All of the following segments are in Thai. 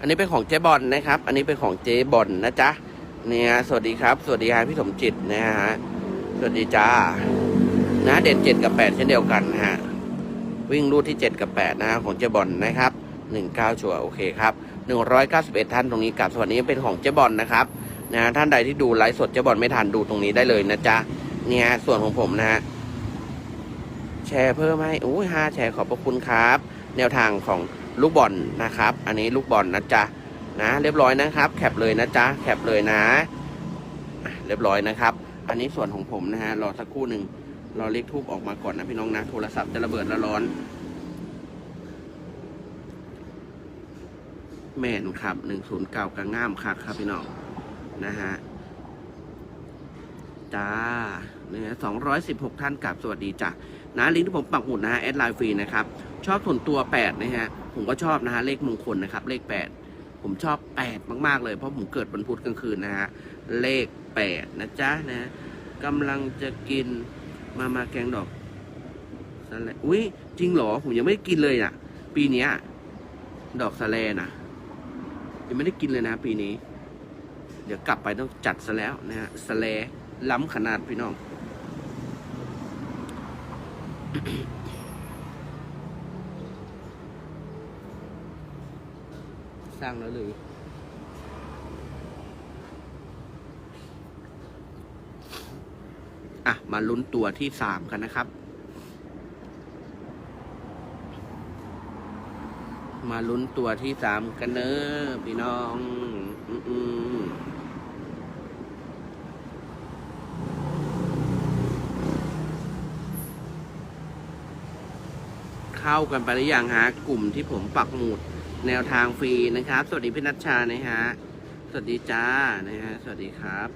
อันนี้เป็นของเจ๊บอลนะครับ อันนี้เป็นของเจ๊บอลนะจ๊ะเนี่ยสวัสดีครับ สวัสดีครับพี่สมจิตนะฮะสวัสดีจ้านะเด่นเจ็ดกับแปดเช่นเดียวกันนะฮะวิ่งรูดที่เจ็ดกับแปดนะฮะของเจ๊บอลนะครับหนึ่งเก้าชัวโอเคครับหนึ่งร้อยเก้าสิบเอ็ดท่านตรงนี้กับส่วัสดีเป็นของเจ๊บอลนะครับนะฮะท่านใดที่ดูไลฟ์สดเจ๊บอลไม่ทันดูตรงนี้ได้เลยนะจ๊ะเนี่ยส่วนของผมนะฮะแชร์เพิ่มให้โอ้ยห้าแชร์ขอบพระคุณครับ แนวทางของ ลูกบอลนะครับ อันนี้ลูกบอลนะจ๊ะนะเรียบร้อยนะครับ แคปเลยนะจ๊ะแคปเลยนะเรียบร้อยนะครับ อันนี้ส่วนของผมนะฮะรอสักครู่หนึ่งรอเลขทูบออกมาก่อนนะพี่น้องนะโทรศัพท์จะระเบิดละร้อนแม่นครับหนึ่งศูนย์เก้ากระง่ามคักครับพี่น้องนะฮะจ้าเนี่ยสองร้อยสิบหกท่านกับสวัสดีจ้ะนะลิงก์ที่ผมปักหมุดนะฮะแอดไลน์ฟรีนะครับ ชอบส่วนตัวแปดนะฮะผมก็ชอบนะฮะเลขมงคลนะครับ เลขแปดผมชอบแปดมากๆเลย เพราะผมเกิดวันพุธกลางคืนนะฮะเลขแปดนะจ๊ะนะกำลังจะกินมามาแกงดอกสะเลอุ้ยจริงเหรอผมยังไม่ได้กินเลยอะ ปีเนี้ยดอกสะเลนะยังไม่ได้กินเลยนะ ปีนี้ เดี๋ยวกลับไปต้องจัดซะแล้วนะฮะสะเลล้ำขนาดพี่น้อง สร้างแล้วหรืออะ มาลุ้นตัวที่สามกันนะครับ มาลุ้นตัวที่สามกันเนอะพี่น้องอืมเข้ากันไปหรือยังฮะกลุ่มที่ผมปักหมุด แนวทางฟรีนะครับ สวัสดีพี่นัชชานะฮะ สวัสดีจ้านะฮะ สวัสดีครับ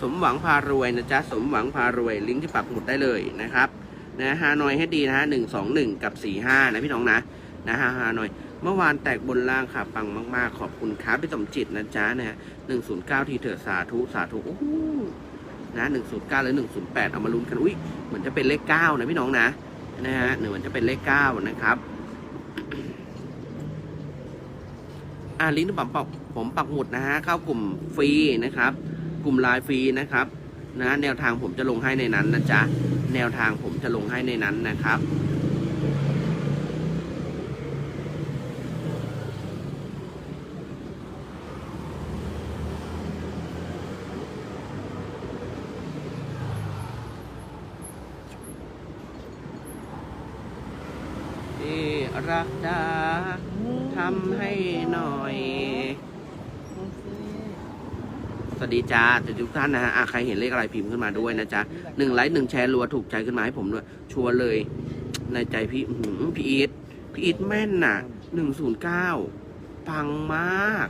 สมหวังพารวยนะจ๊ะ สมหวังพารวย ลิงก์ที่ปักหมุดได้เลยนะครับนะฮานอยให้ดีนะฮะหนึ่งสองหนึ่งกับสี่ห้านะพี่น้องนะนะฮะฮานอย เมื่อวานแตกบนล่างค่ะ ปังมาก ๆ ขอบคุณครับพี่สมจิตนะจ๊ะนะฮะหนึ่งศูนย์เก้าทีเถอะสาธุ สาธุโอ้โห นะหนึ่งศูนย์เก้าหรือหนึ่งศูนย์แปดเอามาลุ้นกันอุ้ยเหมือนจะเป็นเลขเก้านะพี่น้องนะนะฮะหนึ่งเหมือนจะเป็นเลขเก้านะครับอ่าลิงก์ผมปักผมปักหมุดนะฮะเข้ากลุ่มฟรีนะครับ กลุ่มไลน์ฟรีนะครับนะแนวทางผมจะลงให้ในนั้นนะจ๊ะแนวทางผมจะลงให้ในนั้นนะครับ ที่ รักดาทำให้หน่อย สวัสดีจ้าทุกท่านนะฮะอะใครเห็นเลขอะไรพิมพ์ขึ้นมาด้วยนะจ๊ะหนึ่งไลค์หนึ่งแชร์รัวถูกใจขึ้นมาให้ผมด้วย ชัวร์เลย ในใจพี่อื้อหือพี่อีทพี่อีทแม่นน่ะหนึ่งศูนย์เก้าปังมาก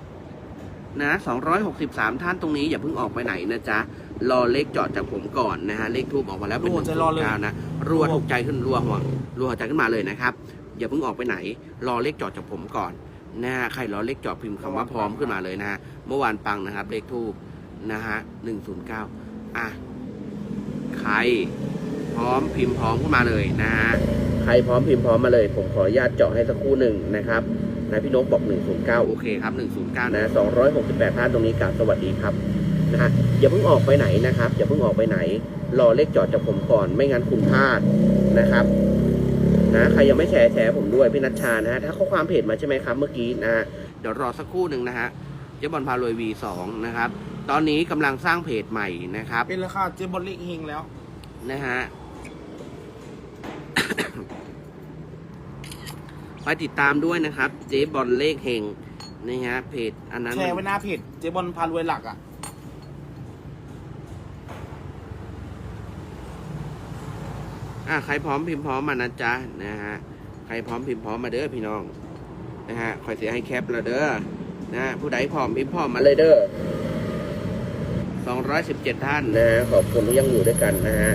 นะสองร้อยหกสิบสามท่านตรงนี้อย่าเพิ่งออกไปไหนนะจ๊ะรอเลขจอดจากผมก่อนนะฮะเลขทูบออกมาแล้วเป็นหนึ่งศูนย์เก้านะรัวถูกใจขึ้นรัวหัวรัวหัวใจขึ้นมาเลยนะครับ อย่าเพิ่งออกไปไหน รอเลขจอดจากผมก่อนนะฮะใครรอเลขจอดพิมพ์คำว่าพร้อมขึ้นมาเลยนะฮะเมื่อวานปังนะครับ เลขทูบนะฮะหนึ่งศูนย์เก้าอะใครพร้อมพิมพ์พร้อมขึ้นมาเลยนะฮะใครพร้อมพิมพ์พร้อมมาเลย ผมขออนุญาตเจาะให้สักครู่หนึ่งนะครับนะพี่นกบอก109โอเคครับ109นะ268ท่านตรงนี้กราบสวัสดีครับนะฮะอย่าเพิ่งออกไปไหนนะครับ อย่าเพิ่งออกไปไหน รอเลขจอดจากผมก่อนไม่งั้นคุณพลาดนะครับ นะใครยังไม่แชร์แชร์ผมด้วยพี่นัชชานะฮะถ้าข้อความเพจมาใช่ไหมครับเมื่อกี้นะฮะเดี๋ยวรอสักครู่หนึ่งนะฮะเจ๊บอลพารวย V2 นะครับ ตอนนี้กำลังสร้างเพจใหม่นะครับ เป็นราคาเจบอลลิกเฮงแล้ว นะฮะ ไปติดตามด้วยนะครับ เจ๊บอลเลขเฮงนะฮะเพจอันนั้นแชร์ไว้หน้าเพจเจบอลพารวยหลักอะ อะใครพร้อมพิมพ์พร้อมมานะจ๊ะนะฮะใครพร้อมพิมพ์พร้อมมาเด้อพี่น้องนะฮะคอยเสียให้แคปล้วเด้อนะฮะผู้ใดพร้อมพิมพ์พร้อมมาเลยเด้อสองร้อยสิบเจ็ดท่านนะฮะขอบคุณที่ยังอยู่ด้วยกันนะฮะ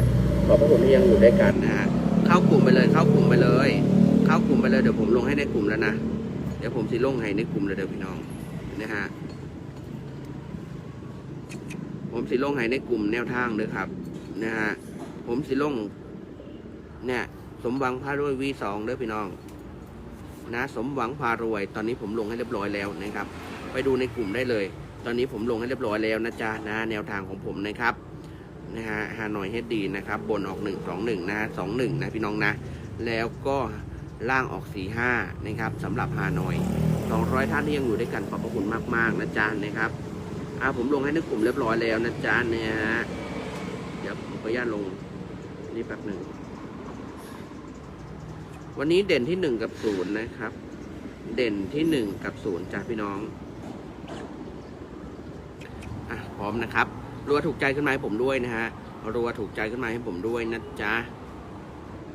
ขอบพระคุณที่ยังอยู่ด้วยกันนะฮะเข้ากลุ่มไปเลยเข้ากลุ่มไปเลย เข้ากลุ่มไปเลยเดี๋ยวผมลงให้ในกลุ่มแล้วนะเดี๋ยวผมสิลงให้ในกลุ่มเลยเด้อพี่น้องนะฮะผมสิลงให้ในกลุ่มแนวทางเลยครับนะฮะผมสิลง เนี่ย สมหวังพารวย V2 เด้อพี่น้อง นะ สมหวังพารวย ตอนนี้ผมลงให้เรียบร้อยแล้วนะครับ ไปดูในกลุ่มได้เลย ตอนนี้ผมลงให้เรียบร้อยแล้วนะจ๊ะนะแนวทางของผมนะครับนะฮะฮานอยเฮดดีนะครับ บนออก1 2 1นะฮะ2 1นะพี่น้องนะ แล้วก็ล่างออก 4 5 นะครับสำหรับฮานอย 200 ท่านที่ยังอยู่ด้วยกันขอบพระคุณมาก ๆ นะจ๊ะนะครับอ่าผมลงให้ในกลุ่มเรียบร้อยแล้วนะจ๊ะเนี่ยฮะเดี๋ยวผมขออนุญาตลงนี่แป๊บหนึ่ง วันนี้เด่นที่หนึ่งกับศูนย์นะครับ เด่นที่หนึ่งกับศูนย์จ้าพี่น้องอะพร้อมนะครับรัวถูกใจขึ้นมาให้ผมด้วยนะฮะรัวถูกใจขึ้นมาให้ผมด้วยนะจ๊ะ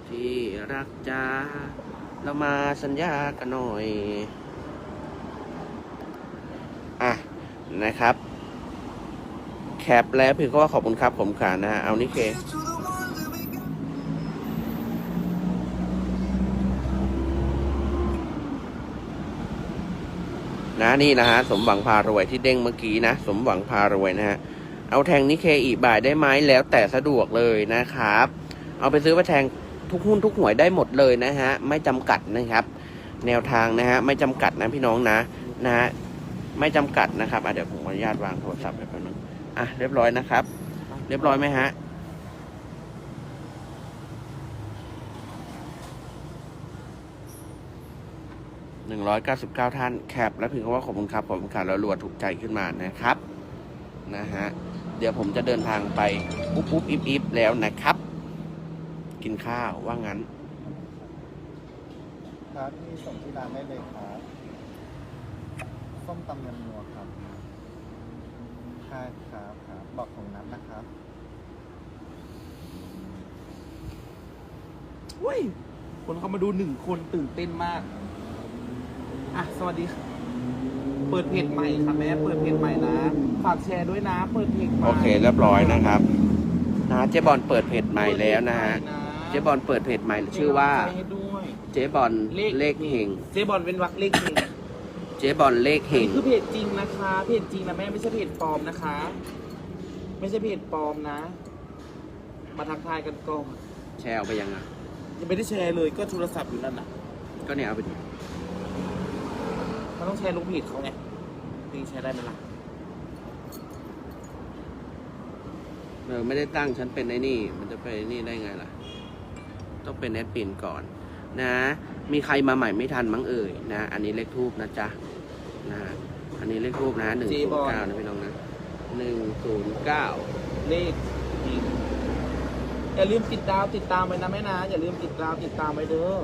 ที่รักจ้าเรามาสัญญากันหน่อยอะนะครับ แคปแล้วพี่ก็ขอบคุณครับผมขานะฮะเอานี่เค นะนี่นะฮะสมหวังพารวยที่เด้งเมื่อกี้นะ สมหวังพารวยนะฮะเอาแทงนิเคอีบ่ายได้ไหมแล้วแต่สะดวกเลยนะครับ เอาไปซื้อไปแทงทุกหุ้นทุกหวยได้หมดเลยนะฮะไม่จำกัดนะครับ แนวทางนะฮะไม่จำกัดนะพี่น้องนะนะฮะไม่จำกัดนะครับอะเดี๋ยวผมขออนุญาตวางโทรศัพท์ไปแป๊บนึงอะเรียบร้อยนะครับ เรียบร้อยไหมฮะ หนึ่งร้อยเก้าสิบเก้าท่านแคปแล้วพิมพ์คำว่าขอบคุณครับผมค่ะแล้วรัวถูกใจขึ้นมานะครับ นะฮะ เดี๋ยวผมจะเดินทางไปปุ๊บปุ๊บอิบอิบแล้วนะครับ กินข้าวว่างั้น ครับที่ส่งที่ร้านได้เลยครับส้มตำยำนัวครับใช่ครับครับ บอกของนัดนะครับเว้ยคนเข้ามาดูหนึ่งคนตื่นเต้นมาก อะ สวัสดีค่ะเปิดเพจใหม่ค่ะแม่ เปิดเพจใหม่นะ ฝากแชร์ด้วยนะ เปิดเพจใหม่โอเคเรียบร้อยนะครับนะเจ๊บอลเปิดเพจใหม่แล้วนะฮะเจ๊บอลเปิดเพจใหม่ชื่อว่าแชร์ให้ด้วย เจ๊บอลเลขเฮงเจ๊บอลเป็นวักเลขเฮงเจ๊บอลเลขเฮงคือเพจจริงนะคะ เพจจริงนะแม่ไม่ใช่เพจปลอมนะคะ ไม่ใช่เพจปลอมนะ มาทักทายกันก่อนแชร์เอาไปยังอะยังไม่ได้แชร์เลยก็โทรศัพท์อยู่นั่นน่ะ ก็เนี่ยเอาไป มันต้องแชร์ลงเพจเขาไงจริงแชร์ได้ไหมล่ะเออไม่ได้ตั้งฉันเป็นไอ้นี่ มันจะไปไอ้นี่ได้ไงล่ะ ต้องเป็นแอดมินก่อน นะ มีใครมาใหม่ไม่ทันมั้งเอ่ยนะ อันนี้เลขทูบนะจ๊ะนะฮะอันนี้เลขทูบนะหนึ่งศูนย์เก้านะพี่น้องนะหนึ่งศูนย์เก้าเลขอีกอย่าลืมติดดาวติดตามไว้นะแม่นะอย่าลืมติดดาวติดตามไว้เด้อ